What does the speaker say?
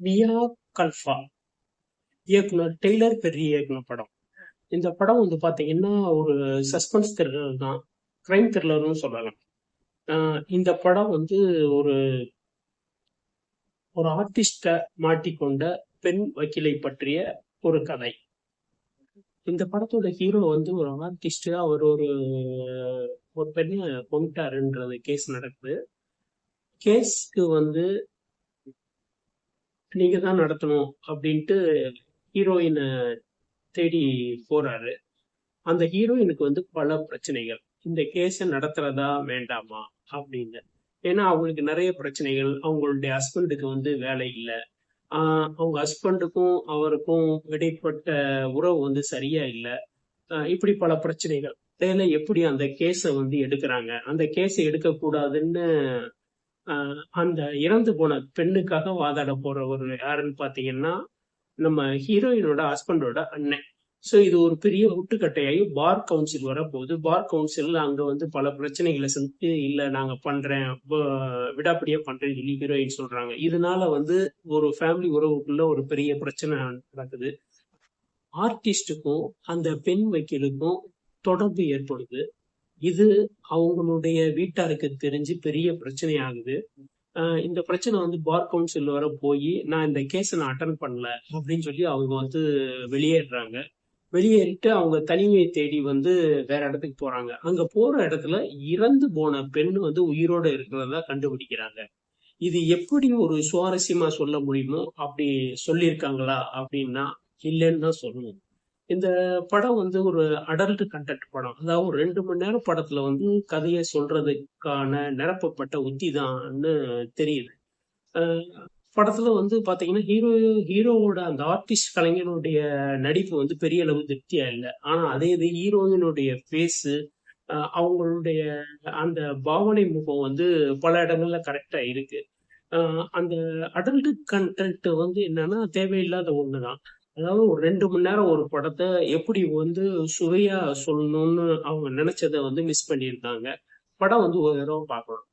வியா கல்ஃபா. இயக்குனர் டெய்லர் பெரிய இயக்குன படம். இந்த படம் வந்து பார்த்தீங்கன்னா ஒரு சஸ்பென்ஸ் த்ரில்லர் தான். கிரைம் த்ரில்லர்னு சொல்லலாம். இந்த படம் வந்து ஒரு ஒரு ஆர்டிஸ்டை மாட்டிக்கொண்ட பெண் வக்கீலை பற்றிய ஒரு கதை. இந்த படத்தோட ஹீரோ வந்து ஒரு ஆர்டிஸ்ட் அவர் ஒரு ஒரு பெண்ணை கொண்டுட்டாருன்றது கேஸ் நடக்குது. கேஸ்க்கு வந்து நீங்க தான் நடத்தணும் அப்படின்ட்டு ஹீரோயினை தேடி போறாரு. அந்த ஹீரோயினுக்கு வந்து பல பிரச்சனைகள். இந்த கேஸை நடத்துறதா வேண்டாமா அப்படின்னு. ஏன்னா அவங்களுக்கு நிறைய பிரச்சனைகள். அவங்களுடைய ஹஸ்பண்டுக்கு வந்து வேலை இல்லை. அவங்க ஹஸ்பண்டுக்கும் அவருக்கும் இடைப்பட்ட உறவு வந்து சரியா இல்லை. இப்படி பல பிரச்சனைகள். வேலை எப்படி அந்த கேஸை வந்து எடுக்கிறாங்க? அந்த கேஸை எடுக்கக்கூடாதுன்னு அந்த இறந்து போன பெண்ணுக்காக வாதாட போறவர் யாருன்னு பாத்தீங்கன்னா நம்ம ஹீரோயினோட ஹஸ்பண்டோட அண்ணன். ஸோ இது ஒரு பெரிய முட்டுக்கட்டையாகி பார் கவுன்சில் வரப்போகுது. பார் கவுன்சில் அங்க வந்து பல பிரச்சனைகளை செஞ்சு இல்ல நாங்க பண்றேன். ப- விடாப்பிடியா சொல்லி ஹீரோயின் சொல்றாங்க. இதனால வந்து ஒரு ஃபேமிலி உறவுக்குள்ள ஒரு பெரிய பிரச்சனை நடக்குது. ஆர்டிஸ்டுக்கும் அந்த பெண் வக்கீலுக்கும் தொடர்பு ஏற்படுது. இது அவங்களுடைய வீட்டாருக்கு தெரிஞ்சு பெரிய பிரச்சனை ஆகுது இந்த பிரச்சனை வந்து பார் கவுன்சில் வர போய் நான் இந்த கேஸை நான் அட்டன் பண்ணல அப்படின்னு சொல்லி அவங்க வந்து வெளியேறாங்க வெளியேறிட்டு அவங்க தனிமையை தேடி வந்து வேற இடத்துக்கு போறாங்க. அங்க போற இடத்துல இறந்து போன பெண் வந்து உயிரோட இருக்கிறதா கண்டுபிடிக்கிறாங்க. இது எப்படி ஒரு சுவாரஸ்யமா சொல்ல முடியுமோ அப்படி சொல்லியிருக்காங்களா அப்படின்னா இல்லைன்னு தான் சொல்லணும். இந்த படம் வந்து ஒரு அடல்ட் கண்டென்ட் படம். அதாவது ஒரு ரெண்டு மணி நேரம் படத்துல வந்து கதையை சொல்றதுக்கான நிரப்பப்பட்ட உத்தி தான்னு தெரியுது படத்துல வந்து பாத்தீங்கன்னா ஹீரோ ஹீரோவோட அந்த ஆர்டிஸ்ட் கலைஞனுடைய நடிப்பு வந்து பெரிய அளவு திருப்தியா இல்லை. ஆனா அதே இது ஹீரோயினுடைய ஃபேஸ் அவங்களுடைய அந்த பாவனை முகம் வந்து பல இடங்கள்ல கரெக்டா இருக்கு. அந்த அடல்ட் கண்டென்ட் வந்து என்னன்னா தேவையில்லாத ஒண்ணுதான். அதாவது ஒரு ரெண்டு மணி நேரம் ஒரு படத்தை எப்படி வந்து சுவையா சொல்லணும்னு அவங்க நினைச்சதை வந்து மிஸ் பண்ணியிருந்தாங்க. படம் வந்து ஒரு தடவை பார்க்கணும்.